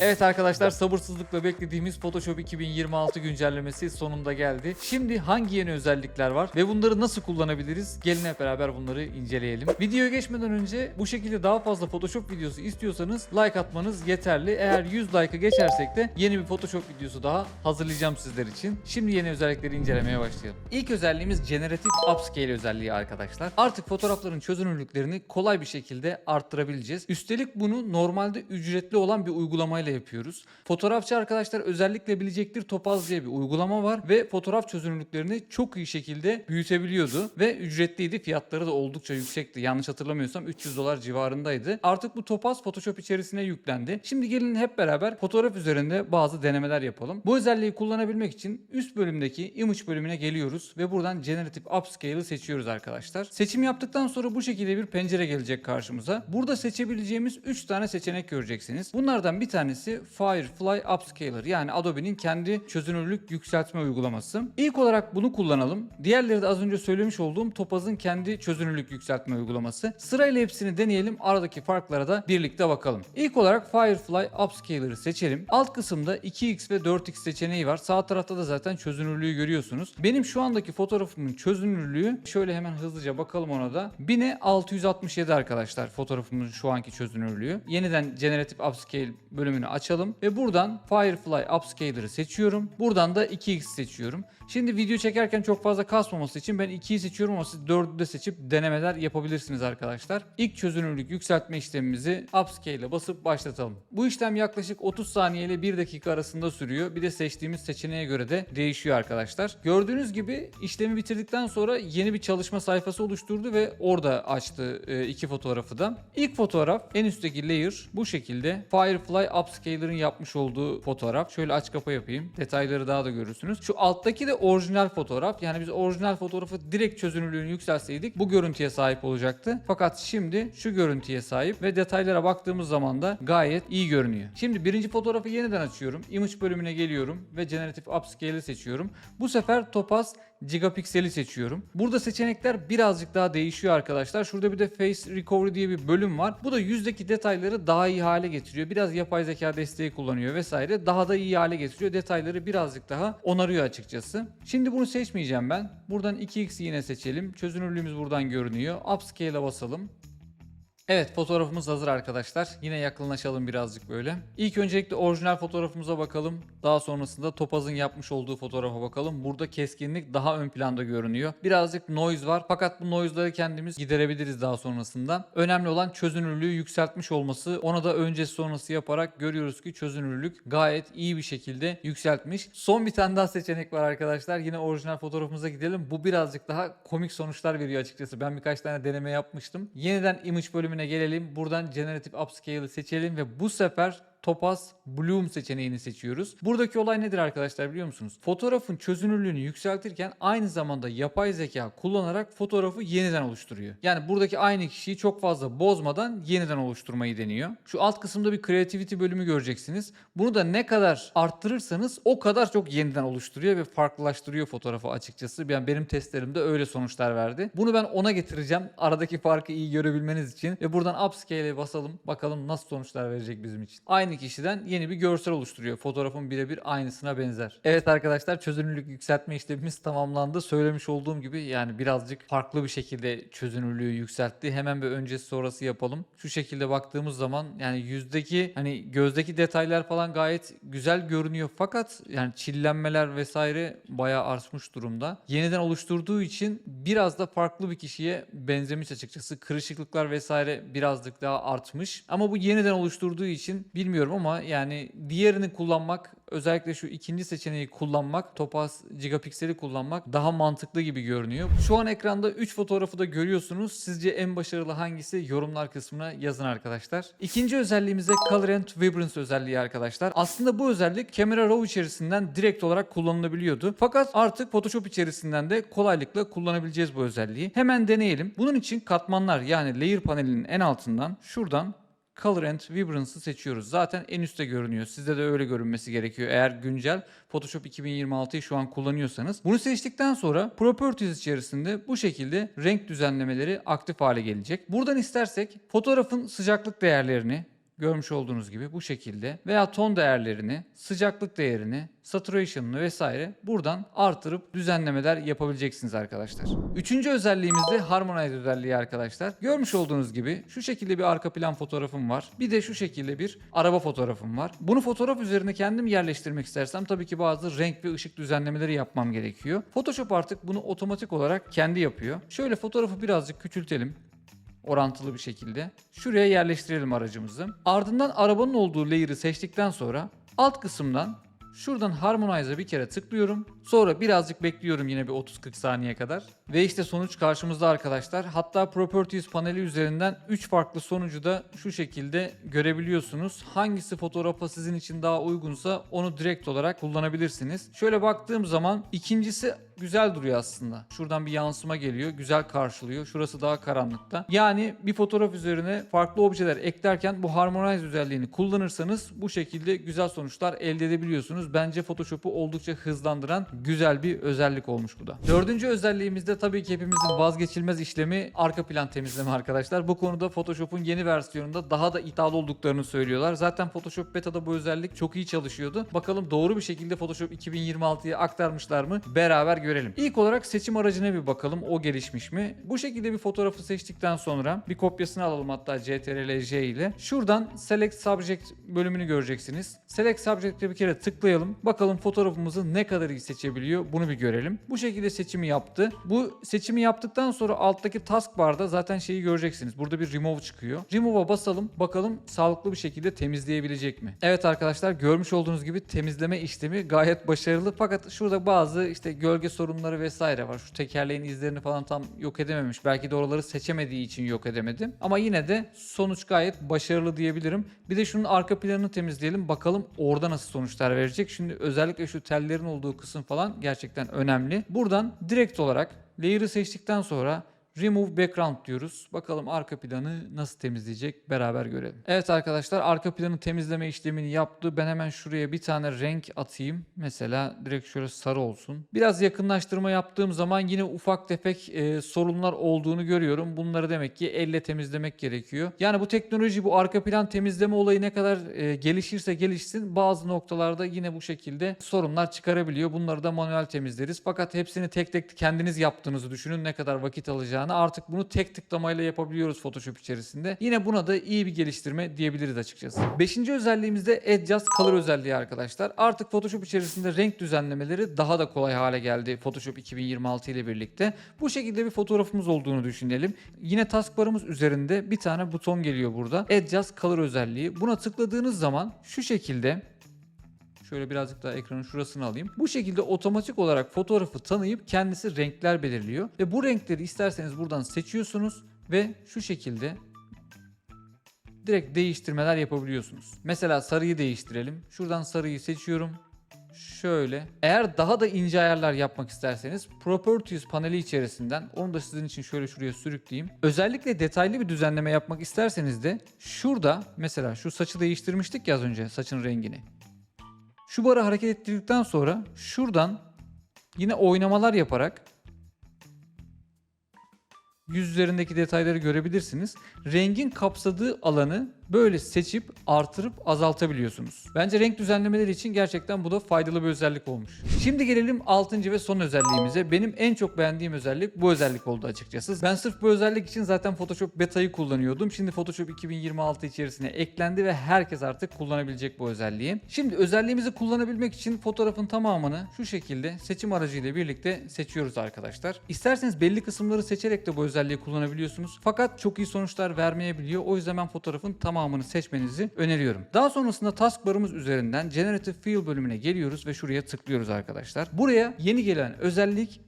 Evet arkadaşlar sabırsızlıkla beklediğimiz Photoshop 2026 güncellemesi sonunda geldi. Şimdi hangi yeni özellikler var ve bunları nasıl kullanabiliriz? Gelin hep beraber bunları inceleyelim. Videoya geçmeden önce bu şekilde daha fazla Photoshop videosu istiyorsanız like atmanız yeterli. Eğer 100 like'ı geçersek de yeni bir Photoshop videosu daha hazırlayacağım sizler için. Şimdi yeni özellikleri incelemeye başlayalım. İlk özelliğimiz Generative Upscale özelliği arkadaşlar. Artık fotoğrafların çözünürlüklerini kolay bir şekilde arttırabileceğiz. Üstelik bunu normalde ücretli olan bir uygulamayla yapıyoruz. Fotoğrafçı arkadaşlar özellikle bilecektir Topaz diye bir uygulama var ve fotoğraf çözünürlüklerini çok iyi şekilde büyütebiliyordu ve ücretliydi. Fiyatları da oldukça yüksekti. Yanlış hatırlamıyorsam 300 dolar civarındaydı. Artık bu Topaz Photoshop içerisine yüklendi. Şimdi gelin hep beraber fotoğraf üzerinde bazı denemeler yapalım. Bu özelliği kullanabilmek için üst bölümdeki image bölümüne geliyoruz ve buradan Generative Upscale'ı seçiyoruz arkadaşlar. Seçim yaptıktan sonra bu şekilde bir pencere gelecek karşımıza. Burada seçebileceğimiz 3 tane seçenek göreceksiniz. Bunlardan bir tanesi Firefly Upscaler yani Adobe'nin kendi çözünürlük yükseltme uygulaması. İlk olarak bunu kullanalım. Diğerleri de az önce söylemiş olduğum Topaz'ın kendi çözünürlük yükseltme uygulaması. Sırayla hepsini deneyelim. Aradaki farklara da birlikte bakalım. İlk olarak Firefly Upscaler'ı seçelim. Alt kısımda 2x ve 4x seçeneği var. Sağ tarafta da zaten çözünürlüğü görüyorsunuz. Benim şu andaki fotoğrafımın çözünürlüğü şöyle hemen hızlıca bakalım ona da. 1000'e 667 arkadaşlar fotoğrafımın şu anki çözünürlüğü. Yeniden Generative Upscale bölümünü açalım ve buradan Firefly Upscaler'ı seçiyorum. Buradan da 2x seçiyorum. Şimdi video çekerken çok fazla kasmaması için ben 2'yi seçiyorum ama siz 4'ü de seçip denemeler yapabilirsiniz arkadaşlar. İlk çözünürlük yükseltme işlemimizi Upscale'e basıp başlatalım. Bu işlem yaklaşık 30 saniye ile 1 dakika arasında sürüyor. Bir de seçtiğimiz seçeneğe göre de değişiyor arkadaşlar. Gördüğünüz gibi işlemi bitirdikten sonra yeni bir çalışma sayfası oluşturdu ve orada açtı e, iki fotoğrafı da. İlk fotoğraf en üstteki layer bu şekilde Firefly Upscaler'ın yapmış olduğu fotoğraf. Şöyle aç kapa yapayım. Detayları daha da görürsünüz. Şu alttaki de orijinal fotoğraf. Yani biz orijinal fotoğrafı direkt çözünürlüğünü yükseltseydik bu görüntüye sahip olacaktı. Fakat şimdi şu görüntüye sahip ve detaylara baktığımız zaman da gayet iyi görünüyor. Şimdi birinci fotoğrafı yeniden açıyorum. Image bölümüne geliyorum ve Generative Upscale'i seçiyorum. Bu sefer Topaz Gigapixel'i seçiyorum. Burada seçenekler birazcık daha değişiyor arkadaşlar. Şurada bir de Face Recovery diye bir bölüm var. Bu da yüzdeki detayları daha iyi hale getiriyor. Biraz yapay zeka desteği kullanıyor vesaire. Daha da iyi hale getiriyor. Detayları birazcık daha onarıyor açıkçası. Şimdi bunu seçmeyeceğim ben. Buradan 2x yine seçelim. Çözünürlüğümüz buradan görünüyor. Upscale'a basalım. Evet fotoğrafımız hazır arkadaşlar. Yine yakınlaşalım birazcık böyle. İlk öncelikle orijinal fotoğrafımıza bakalım. Daha sonrasında Topaz'ın yapmış olduğu fotoğrafa bakalım. Burada keskinlik daha ön planda görünüyor. Birazcık noise var fakat bu noise'ları kendimiz giderebiliriz daha sonrasında. Önemli olan çözünürlüğü yükseltmiş olması. Ona da öncesi sonrası yaparak görüyoruz ki çözünürlük gayet iyi bir şekilde yükseltmiş. Son bir tane daha seçenek var arkadaşlar. Yine orijinal fotoğrafımıza gidelim. Bu birazcık daha komik sonuçlar veriyor açıkçası. Ben birkaç tane deneme yapmıştım. Yeniden image bölümüne gelelim. Buradan Generative Upscale'ı seçelim ve bu sefer Topaz Bloom seçeneğini seçiyoruz. Buradaki olay nedir arkadaşlar biliyor musunuz? Fotoğrafın çözünürlüğünü yükseltirken aynı zamanda yapay zeka kullanarak fotoğrafı yeniden oluşturuyor. Yani buradaki aynı kişiyi çok fazla bozmadan yeniden oluşturmayı deniyor. Şu alt kısımda bir creativity bölümü göreceksiniz. Bunu da ne kadar arttırırsanız o kadar çok yeniden oluşturuyor ve farklılaştırıyor fotoğrafı açıkçası. Yani benim testlerimde öyle sonuçlar verdi. Bunu ben ona getireceğim. Aradaki farkı iyi görebilmeniz için ve buradan upscale'e basalım. Bakalım nasıl sonuçlar verecek bizim için. Aynı kişiden yeni bir görsel oluşturuyor. Fotoğrafın birebir aynısına benzer. Evet arkadaşlar çözünürlük yükseltme işlemimiz tamamlandı. Söylemiş olduğum gibi yani birazcık farklı bir şekilde çözünürlüğü yükseltti. Hemen bir öncesi sonrası yapalım. Şu şekilde baktığımız zaman yani yüzdeki hani gözdeki detaylar falan gayet güzel görünüyor. Fakat yani çillenmeler vesaire bayağı artmış durumda. Yeniden oluşturduğu için biraz da farklı bir kişiye benzemiş açıkçası. Kırışıklıklar vesaire birazcık daha artmış. Ama bu yeniden oluşturduğu için bilmiyorum ama yani diğerini kullanmak özellikle şu ikinci seçeneği kullanmak, Topaz Gigapixel'i kullanmak daha mantıklı gibi görünüyor. Şu an ekranda 3 fotoğrafı da görüyorsunuz. Sizce en başarılı hangisi? Yorumlar kısmına yazın arkadaşlar. İkinci özelliğimiz de Color and Vibrance özelliği arkadaşlar. Aslında bu özellik Camera Raw içerisinden direkt olarak kullanılabiliyordu. Fakat artık Photoshop içerisinden de kolaylıkla kullanabileceğiz bu özelliği. Hemen deneyelim. Bunun için katmanlar yani layer panelinin en altından şuradan Color and Vibrance'ı seçiyoruz. Zaten en üstte görünüyor. Sizde de öyle görünmesi gerekiyor. Eğer güncel Photoshop 2026'yı şu an kullanıyorsanız. Bunu seçtikten sonra Properties içerisinde bu şekilde renk düzenlemeleri aktif hale gelecek. Buradan istersek fotoğrafın sıcaklık değerlerini, görmüş olduğunuz gibi bu şekilde veya ton değerlerini, sıcaklık değerini, saturation'ını vesaire buradan artırıp düzenlemeler yapabileceksiniz arkadaşlar. Üçüncü özelliğimiz de Harmonize özelliği arkadaşlar. Görmüş olduğunuz gibi şu şekilde bir arka plan fotoğrafım var. Bir de şu şekilde bir araba fotoğrafım var. Bunu fotoğraf üzerine kendim yerleştirmek istersem tabii ki bazı renk ve ışık düzenlemeleri yapmam gerekiyor. Photoshop artık bunu otomatik olarak kendi yapıyor. Şöyle fotoğrafı birazcık küçültelim orantılı bir şekilde. Şuraya yerleştirelim aracımızı. Ardından arabanın olduğu layer'ı seçtikten sonra alt kısımdan şuradan Harmonize'a bir kere tıklıyorum. Sonra birazcık bekliyorum yine bir 30-40 saniye kadar. Ve işte sonuç karşımızda arkadaşlar. Hatta Properties paneli üzerinden 3 farklı sonucu da şu şekilde görebiliyorsunuz. Hangisi fotoğrafa sizin için daha uygunsa onu direkt olarak kullanabilirsiniz. Şöyle baktığım zaman ikincisi güzel duruyor aslında. Şuradan bir yansıma geliyor. Güzel karşılıyor. Şurası daha karanlıkta. Yani bir fotoğraf üzerine farklı objeler eklerken bu Harmonize özelliğini kullanırsanız bu şekilde güzel sonuçlar elde edebiliyorsunuz. Bence Photoshop'u oldukça hızlandıran güzel bir özellik olmuş bu da. Dördüncü özelliğimizde tabii ki hepimizin vazgeçilmez işlemi arka plan temizleme arkadaşlar. Bu konuda Photoshop'un yeni versiyonunda daha da iddialı olduklarını söylüyorlar. Zaten Photoshop Beta'da bu özellik çok iyi çalışıyordu. Bakalım doğru bir şekilde Photoshop 2026'ya aktarmışlar mı? Beraber görelim. İlk olarak seçim aracına bir bakalım. O gelişmiş mi? Bu şekilde bir fotoğrafı seçtikten sonra bir kopyasını alalım hatta CTRL-J ile. Şuradan Select Subject bölümünü göreceksiniz. Select Subject'e bir kere tıklayalım. Bakalım fotoğrafımızı ne kadar iyi seçebiliyor bunu bir görelim. Bu şekilde seçimi yaptı. Bu seçimi yaptıktan sonra alttaki taskbar'da zaten şeyi göreceksiniz. Burada bir remove çıkıyor. Remove'a basalım. Bakalım sağlıklı bir şekilde temizleyebilecek mi? Evet arkadaşlar görmüş olduğunuz gibi temizleme işlemi gayet başarılı. Fakat şurada bazı işte gölge sorunları vesaire var. Şu tekerleğin izlerini falan tam yok edememiş. Belki de oraları seçemediği için yok edemedim. Ama yine de sonuç gayet başarılı diyebilirim. Bir de şunun arka planını temizleyelim. Bakalım orada nasıl sonuçlar verecek. Şimdi özellikle şu tellerin olduğu kısım falan gerçekten önemli. Buradan direkt olarak layer'ı seçtikten sonra Remove Background diyoruz. Bakalım arka planı nasıl temizleyecek beraber görelim. Evet arkadaşlar arka planı temizleme işlemini yaptı. Ben hemen şuraya bir tane renk atayım. Mesela direkt şöyle sarı olsun. Biraz yakınlaştırma yaptığım zaman yine ufak tefek e, sorunlar olduğunu görüyorum. Bunları demek ki elle temizlemek gerekiyor. Yani bu teknoloji bu arka plan temizleme olayı ne kadar e, gelişirse gelişsin bazı noktalarda yine bu şekilde sorunlar çıkarabiliyor. Bunları da manuel temizleriz. Fakat hepsini tek tek kendiniz yaptığınızı düşünün ne kadar vakit alacağını. Artık bunu tek tıklamayla yapabiliyoruz Photoshop içerisinde. Yine buna da iyi bir geliştirme diyebiliriz açıkçası. Beşinci özelliğimiz de Adjust Color özelliği arkadaşlar. Artık Photoshop içerisinde renk düzenlemeleri daha da kolay hale geldi Photoshop 2026 ile birlikte. Bu şekilde bir fotoğrafımız olduğunu düşünelim. Yine taskbarımız üzerinde bir tane buton geliyor burada. Adjust Color özelliği. Buna tıkladığınız zaman şu şekilde Şöyle birazcık daha ekranın şurasını alayım. Bu şekilde otomatik olarak fotoğrafı tanıyıp kendisi renkler belirliyor. Ve bu renkleri isterseniz buradan seçiyorsunuz ve şu şekilde direkt değiştirmeler yapabiliyorsunuz. Mesela sarıyı değiştirelim. Şuradan sarıyı seçiyorum. Şöyle. Eğer daha da ince ayarlar yapmak isterseniz Properties paneli içerisinden onu da sizin için şöyle şuraya sürükleyeyim. Özellikle detaylı bir düzenleme yapmak isterseniz de şurada mesela şu saçı değiştirmiştik ya az önce saçın rengini. Şu barı hareket ettirdikten sonra şuradan yine oynamalar yaparak yüz üzerindeki detayları görebilirsiniz. Rengin kapsadığı alanı böyle seçip artırıp azaltabiliyorsunuz. Bence renk düzenlemeleri için gerçekten bu da faydalı bir özellik olmuş. Şimdi gelelim 6. ve son özelliğimize. Benim en çok beğendiğim özellik bu özellik oldu açıkçası. Ben sırf bu özellik için zaten Photoshop Beta'yı kullanıyordum. Şimdi Photoshop 2026 içerisine eklendi ve herkes artık kullanabilecek bu özelliği. Şimdi özelliğimizi kullanabilmek için fotoğrafın tamamını şu şekilde seçim aracıyla birlikte seçiyoruz arkadaşlar. İsterseniz belli kısımları seçerek de bu özelliği kullanabiliyorsunuz. Fakat çok iyi sonuçlar vermeyebiliyor. O yüzden ben fotoğrafın tamamını seçmenizi öneriyorum. Daha sonrasında taskbarımız üzerinden Generative Fill bölümüne geliyoruz ve şuraya tıklıyoruz arkadaşlar. Buraya yeni gelen özellik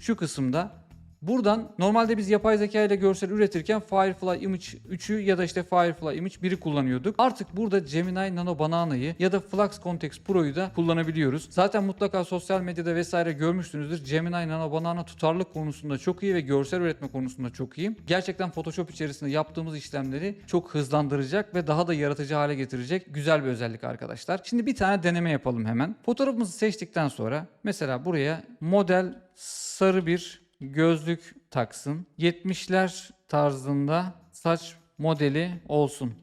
şu kısımda Buradan normalde biz yapay zeka ile görsel üretirken Firefly Image 3'ü ya da işte Firefly Image 1'i kullanıyorduk. Artık burada Gemini Nano Banana'yı ya da Flux Context Pro'yu da kullanabiliyoruz. Zaten mutlaka sosyal medyada vesaire görmüşsünüzdür. Gemini Nano Banana tutarlılık konusunda çok iyi ve görsel üretme konusunda çok iyi. Gerçekten Photoshop içerisinde yaptığımız işlemleri çok hızlandıracak ve daha da yaratıcı hale getirecek güzel bir özellik arkadaşlar. Şimdi bir tane deneme yapalım hemen. Fotoğrafımızı seçtikten sonra mesela buraya model sarı bir gözlük taksın. 70'ler tarzında saç modeli olsun.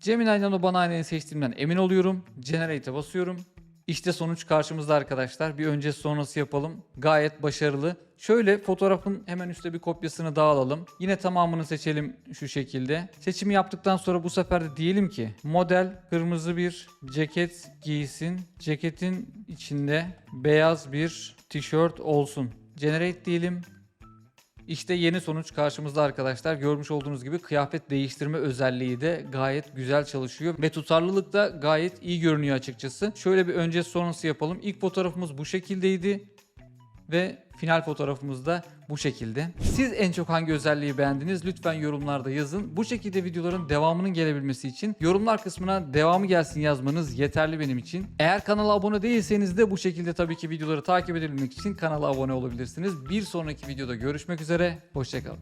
Gemini Nano bana aynı seçtiğimden emin oluyorum. Generate'e basıyorum. İşte sonuç karşımızda arkadaşlar. Bir önce sonrası yapalım. Gayet başarılı. Şöyle fotoğrafın hemen üstte bir kopyasını daha alalım. Yine tamamını seçelim şu şekilde. Seçimi yaptıktan sonra bu sefer de diyelim ki model kırmızı bir ceket giysin. Ceketin içinde beyaz bir tişört olsun. Generate diyelim. İşte yeni sonuç karşımızda arkadaşlar. Görmüş olduğunuz gibi kıyafet değiştirme özelliği de gayet güzel çalışıyor. Ve tutarlılık da gayet iyi görünüyor açıkçası. Şöyle bir önce sonrası yapalım. İlk fotoğrafımız bu şekildeydi. Ve final fotoğrafımız da bu şekilde. Siz en çok hangi özelliği beğendiniz? Lütfen yorumlarda yazın. Bu şekilde videoların devamının gelebilmesi için yorumlar kısmına devamı gelsin yazmanız yeterli benim için. Eğer kanala abone değilseniz de bu şekilde tabii ki videoları takip edebilmek için kanala abone olabilirsiniz. Bir sonraki videoda görüşmek üzere. Hoşçakalın.